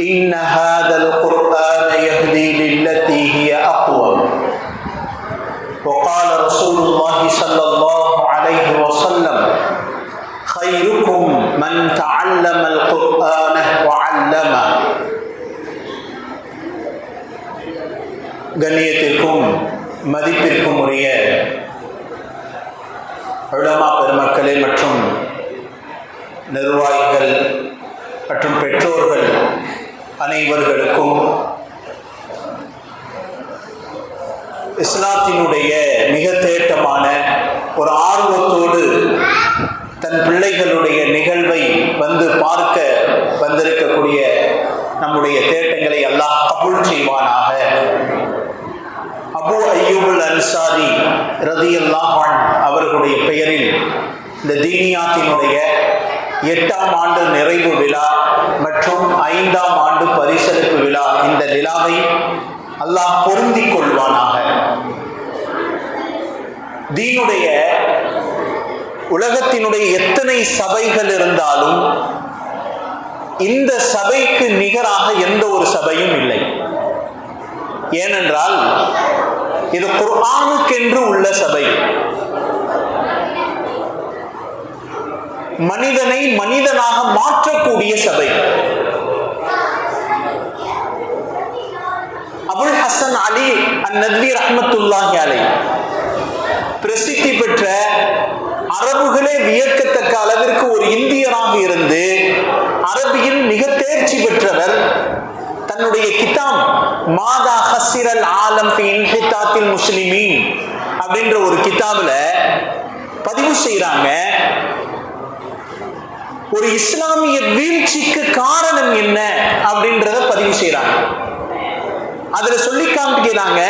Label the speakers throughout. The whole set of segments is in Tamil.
Speaker 1: إن هذا القرآن يهدي للتي هي أقوم. ஒரு ஆர்வத்தோடு தன் பிள்ளைகளுடைய நிகழ்வை வந்து பார்க்க வந்திருக்கக்கூடிய நம்முடைய தேட்டங்களை எல்லாம் கபுள் செய்வானாக. அபு ஐயூபுல் அன்சாரி ரதி அல்லாஹான் அவர்களுடைய பெயரில் இந்த தீனியாத்தினுடைய எட்டாம் ஆண்டு நிறைவு விழா மற்றும் ஐந்தாம் ஆண்டு பரிசளிப்பு விழா இந்த விழாவை அல்லாஹ் பொருந்திக் கொள்வானாக. தீனுடைய உலகத்தினுடைய எத்தனை சபைகள் இருந்தாலும் இந்த சபைக்கு நிகராக எந்த ஒரு சபையும் இல்லை. ஏனென்றால் இது குர்ஆனுக்கென்று உள்ள சபை. மனிதனை மனிதனாக மாற்றக்கூடிய சபை. அபுல் ஹசன் அலி அந்நத்வி ரஹமத்துல்லாஹி அலை பிரசித்தி பெற்ற அரபுகளே வியக்கத்தக்க அளவிற்கு ஒரு இந்தியராக இருந்து அரபியில் மிக தேர்ச்சி பெற்றவர் தன்னுடைய கிதாப் மாதா ஹசிரல் ஆலம் இன்ஹிதாத்தில் முஸ்லிமீன் அப்படின்ற ஒரு கிதாபில் பதிவு செய்கிறாங்க. ஒரு இஸ்லாமிய வீழ்ச்சிக்கு காரணம் என்ன அப்படின்றத பதிவு செய்யறாங்க அதுல சொல்லி காமிக்கிறாங்க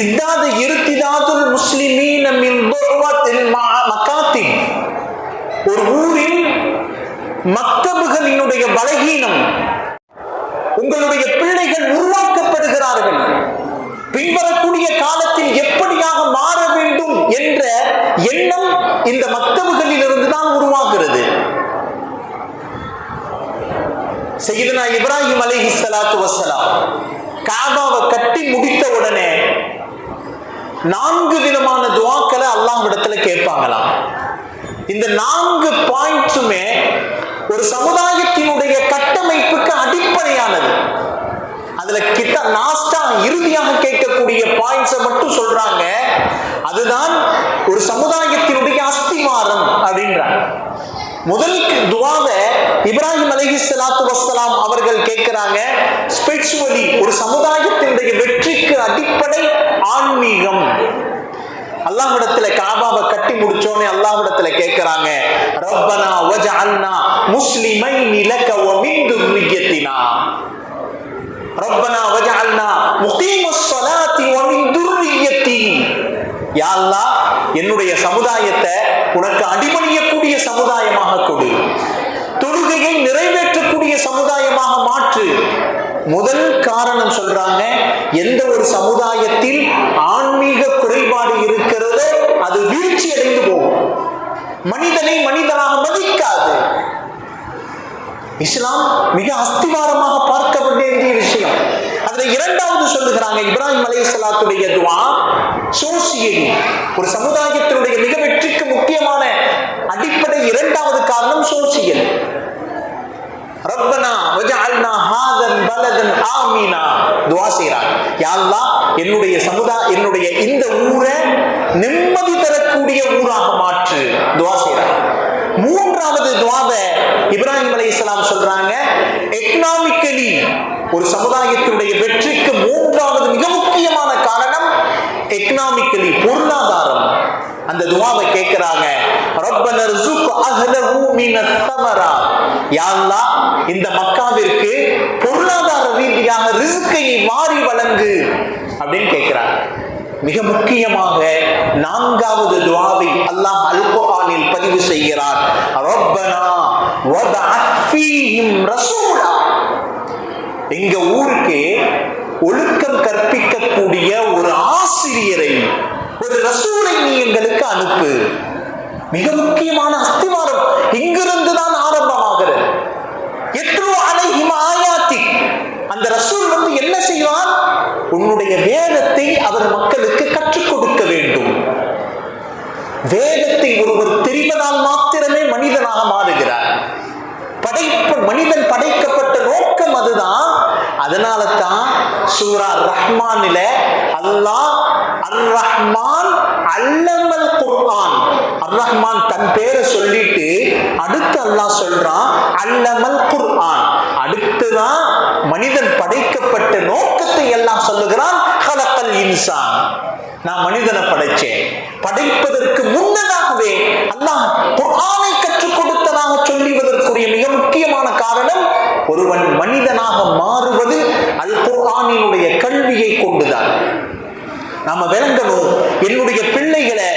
Speaker 1: இஸ்தாது இருத்திதாது முஸ்லிமீன மின் துர்வத்தில் மக்காத்தின். ஒரு ஊரின் மக்தபுகளினுடைய பலகீனம். உங்களுடைய பிள்ளைகள் உருவாக்கப்படுகிறார்கள். பின்வரக்கூடிய காலத்தில் எப்படியாக மாற வேண்டும் என்ற எண்ணம் இந்த மக்தபுகளில் இருந்துதான் உருவாகிறது. செய்தனா இப்ராஹிம் அலிஹி சலாத்து வசலாம் காபாவை கட்டி முடித்த உடனே நான்கு விதமான துவாக்களை அல்லாஹ் இடத்துல கேட்பாங்களாம். இந்த நான்கு பாயிண்ட்ஸுமே ஒரு சமுதாயத்தினுடைய கட்டமைப்புக்கு அடிப்படையானது. அதுல கிட்ட லாஸ்டா இறுதியாக கேட்கக்கூடிய பாயிண்ட்ஸை மட்டும் சொல்றாங்க. அதுதான் ஒரு சமுதாயத்தினுடைய அஸ்திவாரம் அப்படின்றாங்க. முதல் துவாவை இப்ராஹிம் அலஹி சலாத்து வசலாம் அவர்கள் கேட்கிறாங்க ஸ்பிரிச்சுவலி ஒரு சமுதாயத்தினுடைய வெற்றி அடிப்படை ஆன்மீகம். அல்லாஹ்விடத்துல காபாவை கட்டி முடிச்சோனே அல்லாஹ்விடத்துல கேட்கிறாங்க ரப்பனா வஜஅல்னா முஸ்லிமைன் லக வ மின் துர்ரிய்யத்தினா ரப்பனா வஜஅல்னா முகீமஸ் ஸலாத்தி வ மின் துர்ரிய்யத்தி யா அல்லாஹ் என்னுடைய சமுதாயத்தை உனக்கு அடிபணியக்கூடிய சமுதாயமாக கொடு. கொள்கையை நிறைவேற்றக்கூடிய சமுதாயமாக மாற்று. முதல் காரணம் சொல்றாங்க எந்த ஒரு சமுதாயத்தில் ஆன்மீக குறைபாடு இருக்கிறதோ அது வீழ்ச்சி அடைந்து போகும். மனிதனை மனிதனாக மதிக்காது. இஸ்லாம் மிக அஸ்திவாரமாக பார்க்க வேண்டிய விஷயம். அதுல இரண்டாவது சொல்லுகிறாங்க இப்ராஹிம் அலை சலாத்துடைய துவா சோசியலி. ஒரு சமுதாயத்தினுடைய மிக வெற்றிக்கு முக்கியமான அடிப்படை இரண்டாவது காரணம் சோசியல் ரப்பனா வஜஅல்னா ஹாதன் ஆமீனா? துவா செய்றாங்க யா என்னுடைய சமுதாய என்னுடைய இந்த ஊரை நிம்மதி தரக்கூடிய ஊராக மாற்று. துவா செய்றாங்க மூன்றாவது துவாவை இப்ராஹிம் அலி இஸ்லாம் சொல்றாங்க எக்கனாமிக்கலி ஒரு சமுதாயத்தினுடைய வெற்றிக்கு மூன்றாவது மிக முக்கியமான காரணம் எக்கனாமிக்கலி பொருளாதாரம். அந்த துவாவை கேட்கிறாங்க ரப்பனர் சுக் அஹ்லஹு மினத் தமரா யா இந்த மக்காவிற்கு இல்லாம ரிஸ்கை வாரி வழங்கு அப்படின்னு கேட்கிறார். மிக முக்கியமாக நான்காவது துவாவை அல்லாஹ் அல் பதிவு செய்கிறார். ரப்பனா வதஅத் ஃபீஹிம் ரசூலா. எங்க ஊருக்கு ஒழுக்கம் கற்பிக்கக்கூடிய ஒரு ஆசிரியரை ஒரு ரசூலை நீ எங்களுக்கு அனுப்பு. மிக முக்கியமான அஸ்திவாரம் இங்கிருந்து தான் ஆரம்பமாகிறது. எத்ரு அலைஹிம் ஆயாத்தி. அந்த ரசூல் வந்து என்ன செய்வான் உன்னுடைய வேதத்தை அவர் மக்களுக்கு கற்றுக் கொடுக்க வேண்டும். வேதத்தை ஒருவர் தெரிவதால் மாத்திரமே மனிதனாக மாறுகிறார். படைப்பு மனிதன் படைக்கப்பட்ட நோக்கம் அதுதான். அதனால தான் சூரா ரஹ்மானில அல்லாஹ் அர் ரஹ்மான் அல்லமல் குர்ஆன். அர் ரஹ்மான் தன் பேரை சொல்லிட்டு அடுத்து அல்லாஹ் சொல்றான் அல்லமல் குர்ஆன். அடுத்துதான் மனிதன் படைக்கப்பட்ட நோக்கத்தை எல்லாம் சொல்லுகிறான் ஹலக்கல் இன்சான். நான் மனிதனை படைச்சேன். படைப்பதற்கு முன்னதாகவே அல்லாஹ் குர்ஆனை ஒருவன் மனிதனாக மாறுவது அது குர்ஆனினுடைய கல்வியை கொண்டுதான். நாம விளங்கணும் என்னுடைய பிள்ளைகளை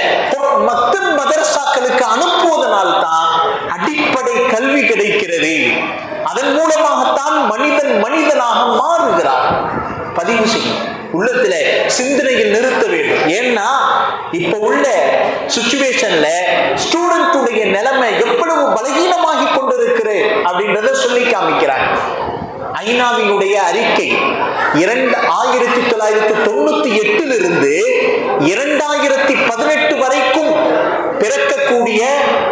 Speaker 1: மத்தன் மதரசாக்களுக்கு அனுப்புவதனால் தான் அடிப்படை கல்வி கிடைக்கிறது. அதன் மூலமாகத்தான் மனிதன் மனிதனாக மாறுகிறார் பதிவு செய்யும் உள்ளத்துல சிந்தனையில் நிறுத்த வேண்டும். ஏன்னா இப்ப உள்ள சுச்சுவேஷன்ல ஸ்டூடெண்ட்டுடைய நிலைமை எவ்வளவு பலகீனமாகி கொண்டிருக்கிறது அப்படின்றத சொல்லி காமிக்கிறாங்க ஐநாவினுடைய அறிக்கை இரண்டு ஆயிரத்தி தொள்ளாயிரத்தி தொண்ணூத்தி எட்டிலிருந்து இரண்டாயிரத்தி பதினெட்டு வரைக்கும் பிறக்கக்கூடிய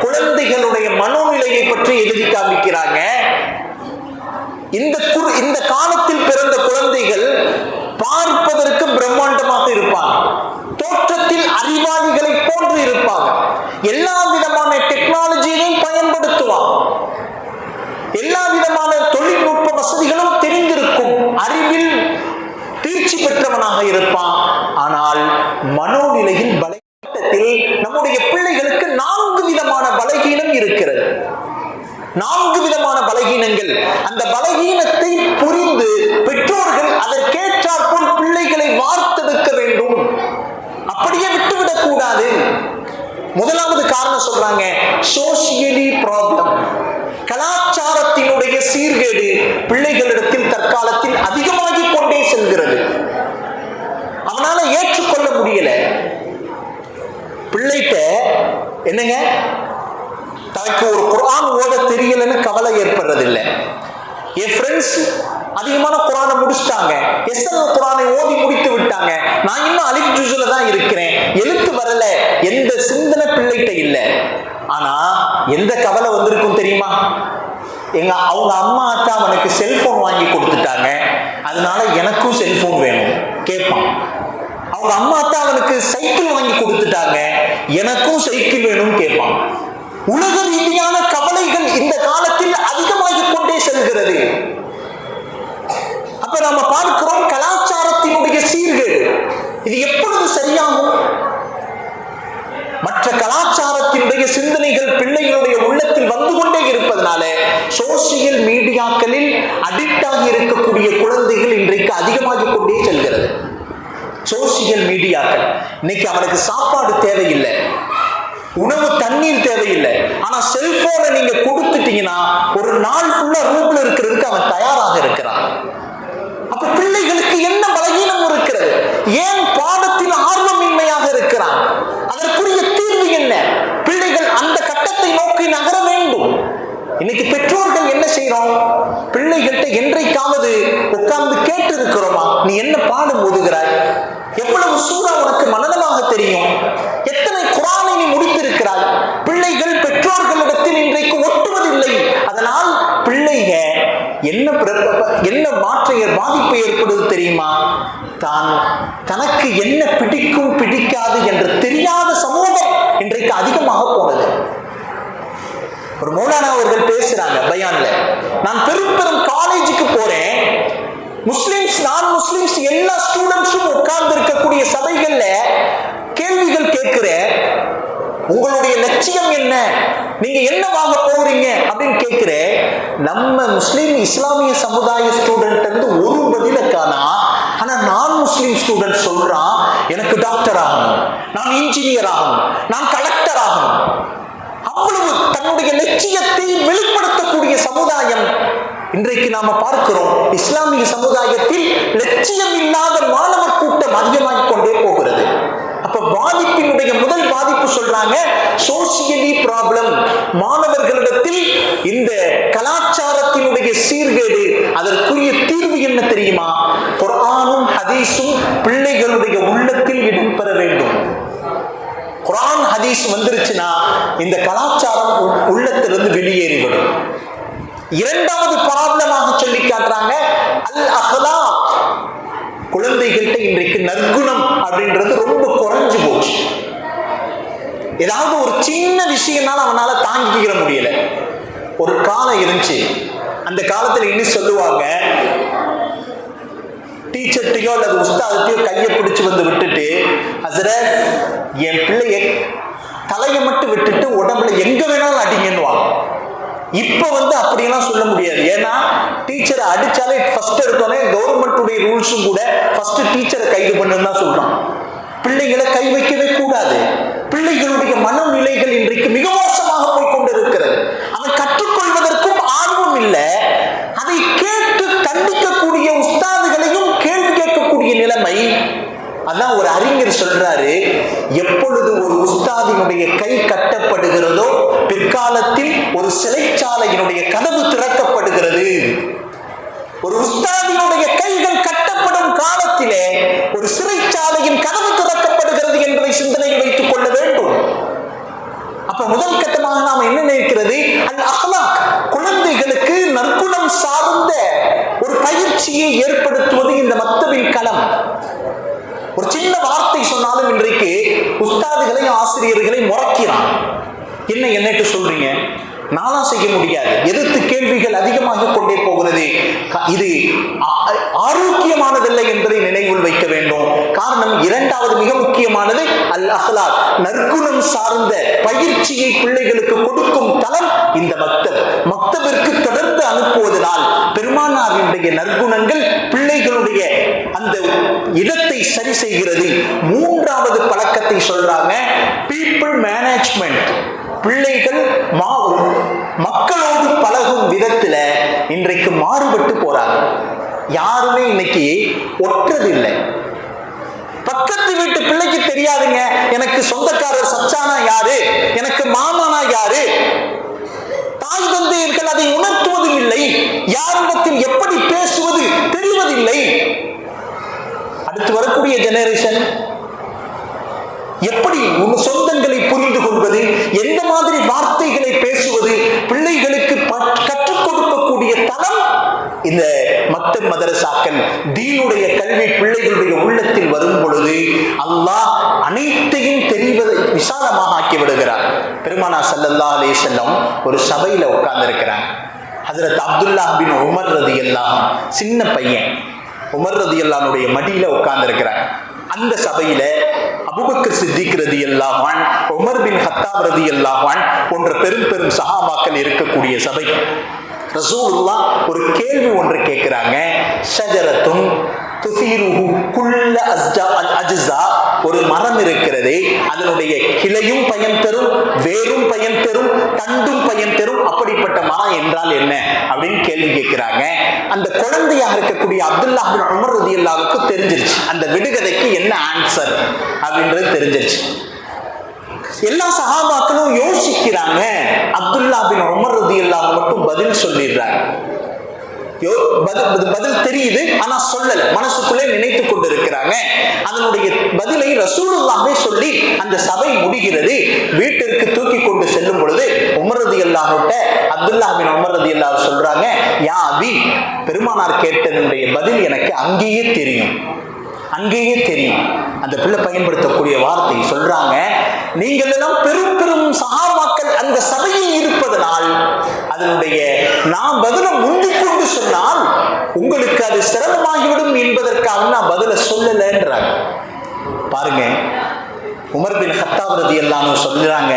Speaker 1: குழந்தைகளுடைய மனோநிலையை பற்றி எழுதி காமிக்கிறாங்க. இந்த குரு இந்த காலத்தில் பிறந்த குழந்தைகள் பார்ப்பதற்கு பிரம்மாண்டமாக இருப்பாங்க தோற்றத்தில் அறிவாளிகளை போன்று இருப்பாங்க எல்லா விதமான டெக்னாலஜியையும் பயன்படுத்துவாங்க எல்லா விதமான தொழில்நுட்ப வசதிகளும் தெரிந்திருக்கும். அறிவில் தேர்ச்சி பெற்றவனாக இருப்பான். ஆனால் மனோநிலையில் பலகீனத்தில் நம்முடைய பிள்ளைகளுக்கு நான்கு விதமான பலகீனம் இருக்கிறது. நான்கு விதமான பலகீனங்கள். அந்த பல முதலாவது காரணம் சொல்றாங்க சோசியலி ப்ராப்ளம் கலாச்சாரத்தினுடைய சீர்கேடு பிள்ளைகளிடத்தில் தற்காலத்தில் அதிகமாகி கொண்டே செல்கிறது. அவனால ஏற்றுக்கொள்ள முடியல. பிள்ளைகிட்ட என்னங்க? தனக்கு ஒரு குரான் ஓத தெரியலன்னு கவலை ஏற்படுறதில்லை. என் ஃப்ரெண்ட்ஸ் அதிகமான குரானை முடிச்சிட்டாங்க. எஸ்எல் குரானை ஓதி முடித்து விட்டாங்க. நான் இன்னும் அலிஃப் ஜுசுல தான் இருக்கிறேன். எழுத்து வரல. எந்த சிந்தனை பிள்ளைகிட்ட இல்லை. ஆனா எந்த கவலை வந்திருக்கும் தெரியுமா? எங்க அவங்க அம்மா அக்கா அவனுக்கு செல்போன் வாங்கி கொடுத்துட்டாங்க. அதனால எனக்கும் செல்போன் வேணும். கேட்பான். அவங்க அம்மா அக்கா அவனுக்கு சைக்கிள் வாங்கி கொடுத்துட்டாங்க. எனக்கும் சைக்கிள் வேணும்னு கேட்பான். உலக ரீதியான கவலைகள் இந்த காலத்தில் அதிகமாகிக் கொண்டே செல்கிறது. இப்ப நாம பார்க்கிறோம் கலாச்சாரத்தினுடைய சீர்கேடு. இது எப்பொழுது சரியாகும்? மற்ற கலாச்சாரத்தினுடைய சிந்தனைகள் பிள்ளைகளுடைய உள்ளத்தில் வந்து கொண்டே இருப்பதனால சோசியல் மீடியாக்களில் அடிக்ட் ஆகி இருக்கக்கூடிய குழந்தைகள் இன்றைக்கு அதிகமாகிக் கொண்டே செல்கிறது. சோசியல் மீடியாக்கள். இன்னைக்கு அவனுக்கு சாப்பாடு தேவையில்லை. உணவு தண்ணீர் தேவையில்லை. ஆனா செல்போனை நீங்க கொடுத்துட்டீங்கன்னா ஒரு நாள் ஃபுல்லா ரூம்ல இருக்கிறதுக்கு அவன் தயாராக இருக்கிறான். அப்ப பிள்ளைகளுக்கு என்ன பலகீனம் இருக்கிறது? ஏன் பாடத்தில் ஆர்வமின்மையாக இருக்கிறான்? அதற்குரிய தீர்வு என்ன? பிள்ளைகள் அந்த கட்டத்தை நோக்கி நகர வேண்டும். இன்னைக்கு பெற்றோர்கள் என்ன செய்யறோம் பிள்ளைகள்கிட்ட என்றைக்காவது உட்கார்ந்து கேட்டு இருக்கிறோமா நீ என்ன பாடம் ஓதுகிறாய்? எவ்வளவு சூறா உனக்கு மனநமாக தெரியும்? பாற்றையர் பாதிப்பு ஏற்படுது தெரியுமா? தான் தனக்கு என்ன பிடிக்கும் பிடிக்காது என்று தெரியாத சமூகம் இன்றைக்கு அதிகமாக போனது. ஒரு மௌலானா அவர்கள் பேசுறாங்க பயான்ல நான் பெரும் பெரும் காலேஜுக்கு போறேன். முஸ்லிம்ஸ் நான் முஸ்லிம்ஸ் எல்லா ஸ்டூடெண்ட்ஸும் உட்கார்ந்து இருக்கக்கூடிய சபைகள்ல கேள்விகள் கேட்கிறேன். உங்களுடைய லட்சியம் என்ன? நீங்க என்ன வாங்க போறீங்க? அப்படின்னு கேட்கிறேன் நம்ம முஸ்லீம் இஸ்லாமிய சமுதாய ஸ்டூடெண்ட் வந்து ஒரு பதில காணா ஆனா நான் முஸ்லீம் ஸ்டூடெண்ட் சொல்றான் எனக்கு டாக்டர் ஆகணும் நான் இன்ஜினியர் ஆகணும் நான் கலெக்டர் ஆகணும். அவ்வளவு தன்னுடைய லட்சியத்தை வெளிப்படுத்தக்கூடிய சமுதாயம் இன்றைக்கு நாம பார்க்கிறோம். இஸ்லாமிய சமுதாயத்தில் லட்சியம் இல்லாத மாணவர் கூட்டம் அதிகமாகிக் கொண்டே போகிறது. அப்ப பாதிப்பினுடைய முதல் பாதிப்பு சொல்றாங்க சோசியலி ப்ராப்ளம். மாணவர்களிடத்தில் இந்த கலாச்சாரத்தினுடைய சீர்கேடு அதற்குரிய தீர்வு என்ன தெரியுமா? குரானும் ஹதீஸும் பிள்ளைகளுடைய உள்ளத்தில் இடம்பெற வேண்டும். குரான் ஹதீஸ் வந்துருச்சுன்னா இந்த கலாச்சாரம் உள்ளத்திலிருந்து வெளியேறிவிடும். இரண்டாவது ப்ராப்ளமாக சொல்லி காட்டுறாங்க அல் அஹ்லா குழந்தைகள்கிட்ட இன்றைக்கு நற்குணம் அப்படின்றது ரொம்ப குறைஞ்சு போச்சு. ஏதாவது ஒரு சின்ன விஷயம்னால அவனால தாங்கிக்கிற முடியல. ஒரு காலம் இருந்துச்சு. அந்த காலத்துல இன்னும் சொல்லுவாங்க? டீச்சர்ட்டையோ அல்லது உஸ்தாதத்தையோ கையை பிடிச்சு வந்து விட்டுட்டு அதில் என் பிள்ளைய தலையை மட்டும் விட்டுட்டு உடம்புல எங்க வேணாலும் அடிங்கன்னுவாங்க இப்போ வந்து அப்படியெல்லாம் சொல்ல முடியாது. ஏன்னா டீச்சரை அடிச்சாலே ஃபர்ஸ்ட் எடுத்தோடனே கவர்மெண்ட்டுடைய ரூல்ஸும் கூட ஃபர்ஸ்ட் டீச்சரை கைது பண்ணுன்னு தான் சொல்றோம். பிள்ளைகளை கை வைக்கவே கூடாது. பிள்ளைகளுடைய மனநிலைகள் இன்றைக்கு மிக மோசமாக போய் கொண்டிருக்கிறது. அதை கற்றுக்கொள்வதற்கும் ஆர்வம் இல்லை. அதை கேட்டு கண்டிக்கக்கூடிய உஸ்தாதுகளையும் கேள்வி கேட்கக்கூடிய நிலைமை அதான் ஒரு அறிஞர் சொல்றாரு எப்பொழுது ஒரு உஸ்தாதினுடைய கை கட்டப்படுகிறதோ பிற்காலத்தில் ஒரு சிறைச்சாலையினுடைய கதவு திறக்கப்படுகிறது. ஒரு உஸ்தாதினுடைய கைகள் கட்டப்படும் காலத்திலே ஒரு சிறைச்சாலையின் கதவு திறக்கப்படுகிறது என்பதை சிந்தனையில் வைத்துக் கொள்ள வேண்டும். அப்ப முதல் கட்டமாக நாம் என்ன நினைக்கிறது? அல் அஹ்லாக் குழந்தைகளுக்கு நற்குணம் சார்ந்த ஒரு பயிற்சியை ஏற்படுத்துவது இந்த மத்தவின் களம். ஒரு சின்ன வார்த்தை சொன்னாலும் இன்றைக்கு உஸ்தாதுகளையும் ஆசிரியர்களையும் முறைக்கிறான். என்ன என்னட்டு சொல்றீங்க? நானும் செய்ய முடியாது. எதிர்த்து கேள்விகள் அதிகமாக கொண்டே போகிறது. இது ஆரோக்கியமானதில்லை ஆரோக்கியமானதல்ல என்பதை நினைவில் வைக்க வேண்டும். காரணம் இரண்டாவது மிக முக்கியமானது அல் அஹ்லாக். நற்குணம் சார்ந்த பயிற்சியை பிள்ளைகளுக்கு கொடுக்கும் தளம் இந்த மக்தப். மக்தபிற்கு தொடர்ந்து அனுப்புவதனால் பெருமானாரினுடைய நற்குணங்கள் பிள்ளைகளுடைய அந்த இடத்தை சரி செய்கிறது. மூன்றாவது பழக்கத்தை சொல்றாங்க பீப்புள் மேனேஜ்மெண்ட் பிள்ளைகள் மா மக்களோடு பழகும் விதத்துல இன்றைக்கு மாறுபட்டு போறாங்க. யாருமே இன்னைக்கு ஒற்றதில்லை. பக்கத்து வீட்டு பிள்ளைக்கு தெரியாதுங்க. எனக்கு சொந்தக்காரர் சச்சானா யாரு? எனக்கு மாமானா யாரு? தாய் தந்தையர்கள் அதை உணர்த்துவதும் இல்லை. யாரிடத்தில் எப்படி பேசுவது தெரிவதில்லை அடுத்து வரக்கூடிய ஜெனரேஷன் எப்படி உன் சொந்தங்களை புரிந்து கொள்வது எந்த மாதிரி வார்த்தைகளை பேசுவது பிள்ளைகளுக்கு கற்றுக் கொடுக்கக்கூடிய தளம் இந்த மத்த மதரசாக்கள் தீனுடைய கல்வி பிள்ளைகளுடைய உள்ளத்தில் வரும் பொழுது அல்லாஹ் அனைத்தையும் தெரிவதை விசாலமாக ஆக்கி விடுகிறார். பெருமானா சல்லல்லா அலே செல்லம் ஒரு சபையில உட்கார்ந்து இருக்கிறாங்க அதுல அப்துல்லா பின் உமர் ரதி சின்ன பையன். உமர் ரதி அல்லானுடைய மடியில உட்கார்ந்திருக்கிறாங்க அந்த சபையில அபுபக்கர் சித்திக் ரதி அல்லாஹான் உமர் பின் ஹத்தாப் ரதி அல்லாஹான் போன்ற பெரும் பெரும் சஹாபாக்கள் இருக்கக்கூடிய சபை. ரசூல்லா ஒரு கேள்வி ஒன்று கேட்கிறாங்க. ஷஜரத்துன் துஃபீருஹு குல்ல அஸ்ஜா அல் அஜ்ஸா ஒரு மரம் இருக்கிறது அதனுடைய கிளையும் பயன் தரும் வேரும் பயன் தரும் தண்டும் பயன் தரும். அப்படிப்பட்ட மரம் என்றால் என்ன அப்படின்னு கேள்வி கேட்கிறாங்க. அந்த குழந்தையாக இருக்கக்கூடிய அப்துல்லா பின் உமர் தெரிஞ்சிருச்சு. அந்த விடுகதைக்கு என்ன ஆன்சர் அப்படின்றது தெரிஞ்சிருச்சு. எல்லா சகாபாக்களும் யோசிக்கிறாங்க. அப்துல்லா பின் உமர் ரதியல்லாஹு மட்டும் பதில் சொல்லிடுறாங்க. பதில் பதில் பதில் தெரியுது ஆனா சொல்லல. மனசுக்குள்ளே நினைத்து கொண்டிருக்கிறாங்க. அதனுடைய பதிலை ரசூலுல்லாவே சொல்லி அந்த சபை முடிகிறது. வீட்டிற்கு தூக்கி கொண்டு செல்லும் பொழுது உமரதி அல்லாஹிட்ட அப்துல்லாஹின் உமரதி அல்லாஹ் சொல்றாங்க யா அபி பெருமானார் கேட்டதனுடைய பதில் எனக்கு அங்கேயே தெரியும். அங்கேயே தெரியும். அந்த பிள்ளை பயன்படுத்தக்கூடிய வார்த்தை சொல்றாங்க. நீங்கள் எல்லாம் பெரும் பெரும் சகாபாக்கள் அந்த சபையில் இருப்பதனால் அதனுடைய நான் பதில முந்திக் கொண்டு சொன்னால் உங்களுக்கு அது சிரமமாகிவிடும் என்பதற்காக நான் பதில சொல்லலைன்றாங்க. பாருங்க உமர்பின் ஹத்தாவிரதி ஹத்தாப் சொல்லுறாங்க சொல்றாங்க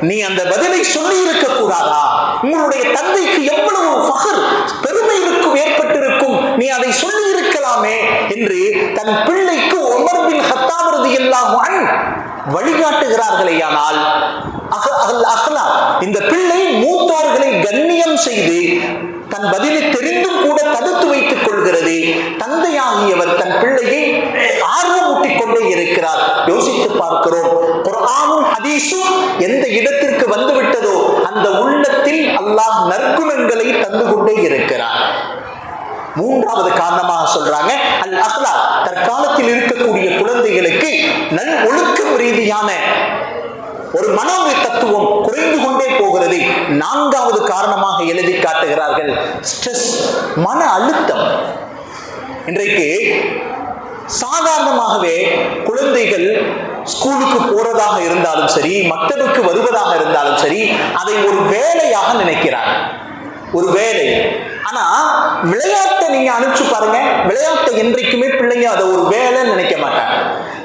Speaker 1: நீ அந்த பதிலை சொல்லி இருக்க கூடாதா உங்களுடைய தந்தைக்கு எவ்வளவு பகர் பெருமை இருக்கும் ஏற்பட்டிருக்கும் நீ அதை சொல்லி இருக்கலாமே என்று தன் பிள்ளைக்கு உமர் ஹத்தாவிரது எல்லாம் ரலியல்லாஹு அன்ஹு வழிகாட்டுகிறார்களேயானால் அக- அகலா இந்த பிள்ளை மூத்தோர்களை கண்ணியம் செய்து தன் பதிலை தெரிந்தும் கூட தடுத்து வைத்துக் கொள்கிறது. தந்தையாகியவர் தன் பிள்ளையை ஆர்வமூட்டிக் கொண்டே இருக்கிறார். யோசித்து பார்க்கிறோம். குரானும் ஹதீஸும் எந்த இடத்திற்கு வந்து விட்டதோ அந்த உள்ளத்தில் அல்லாஹ் நற்குணங்களை தந்து கொண்டே இருக்கிறார். மூன்றாவது காரணமாக சொல்றாங்க அல் அஸ்லா தற்காலத்தில் இருக்கக்கூடிய குழந்தைகளுக்கு நல் ஒழுக்கம் ரீதியான ஒரு மனோக தத்துவம் குறைந்து கொண்டே போகிறதை நான்காவது காரணமாக எழுதி காட்டுகிறார்கள் ஸ்ட்ரெஸ் மன அழுத்தம். இன்றைக்கு சாதாரணமாகவே குழந்தைகள் ஸ்கூலுக்கு போறதாக இருந்தாலும் சரி மக்தபுக்கு வருவதாக இருந்தாலும் சரி அதை ஒரு வேலையாக நினைக்கிறார் ஒரு வேலை. ஆனா விளையாட்டை நீங்க அனுப்பிச்சு பாருங்க. விளையாட்டை என்றைக்குமே பிள்ளைங்க அதை ஒரு வேலை நினைக்க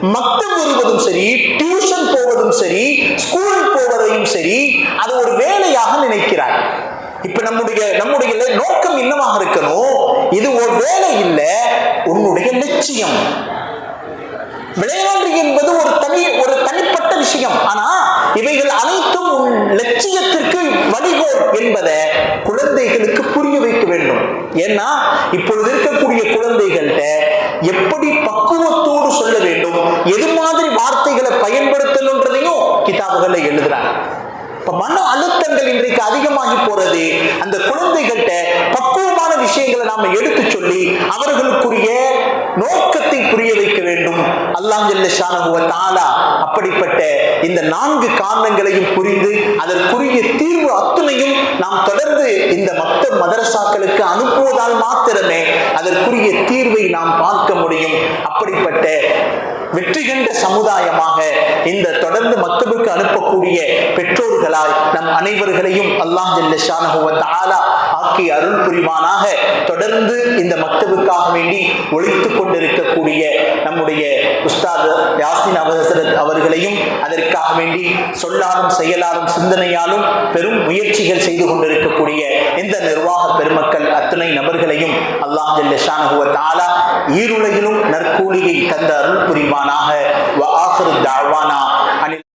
Speaker 1: மக்தம் வருவதும் சரி டியூஷன் போவதும் சரி ஸ்கூல் போவதையும் சரி அது ஒரு வேலையாக நினைக்கிறார். இப்ப நம்முடைய நம்முடைய நோக்கம் என்னவாக இருக்கணும்? இது ஒரு வேலை இல்லை உன்னுடைய லட்சியம். விளையாட்டு என்பது ஒரு தனி ஒரு தனிப்பட்ட விஷயம். ஆனா இவைகள் அனைத்தும் உன் லட்சியத்திற்கு வழிகோல் என்பதை குழந்தைகளுக்கு புரிய வைக்க வேண்டும். ஏன்னா இப்பொழுது இருக்கக்கூடிய குழந்தைகள்கிட்ட எப்படி இப்ப மன அழுத்தங்கள் இன்றைக்கு அதிகமாகி போறது அந்த குழந்தைகள்கிட்ட பக்குவமான விஷயங்களை நாம எடுத்து சொல்லி அவர்களுக்குரிய நோக்கத்தை புரிய வைக்க வேண்டும். அல்லாஹ் ஜல்ல ஷானஹு அப்படிப்பட்ட இந்த நான்கு காரணங்களையும் புரிந்து அதற்குரிய தீர்வு அத்துணையும் நாம் தொடர் இந்த மக்தப் மதரசாக்களுக்கு அனுப்புவதால் மாத்திரமே அதற்குரிய தீர்வை நாம் பார்க்க முடியும். அப்படிப்பட்ட வெற்றி கண்ட சமுதாயமாக இந்த தொடர்ந்து மக்தபுக்கு அனுப்பக்கூடிய பெற்றோர்களாய் நம் அனைவர்களையும் அல்லாஹ் ஜல்ல ஷானஹு ஆக்கி அருள் புரிவானாக. தொடர்ந்து இந்த மக்தவுக்காக வேண்டி ஒழித்து கொண்டிருக்கக்கூடிய நம்முடைய உஸ்தாத் யாசின் அவசரத் அவர்களையும் அதற்காக வேண்டி சொல்லாலும் செயலாலும் சிந்தனையாலும் பெரும் முயற்சிகள் செய்து கொண்டிருக்கக்கூடிய இந்த நிர்வாக பெருமக்கள் அத்தனை நபர்களையும் அல்லாஹ் ஈருலகிலும் நற்கூலியை தந்த அருள் புரிவானாக. வ ஆஃபிரு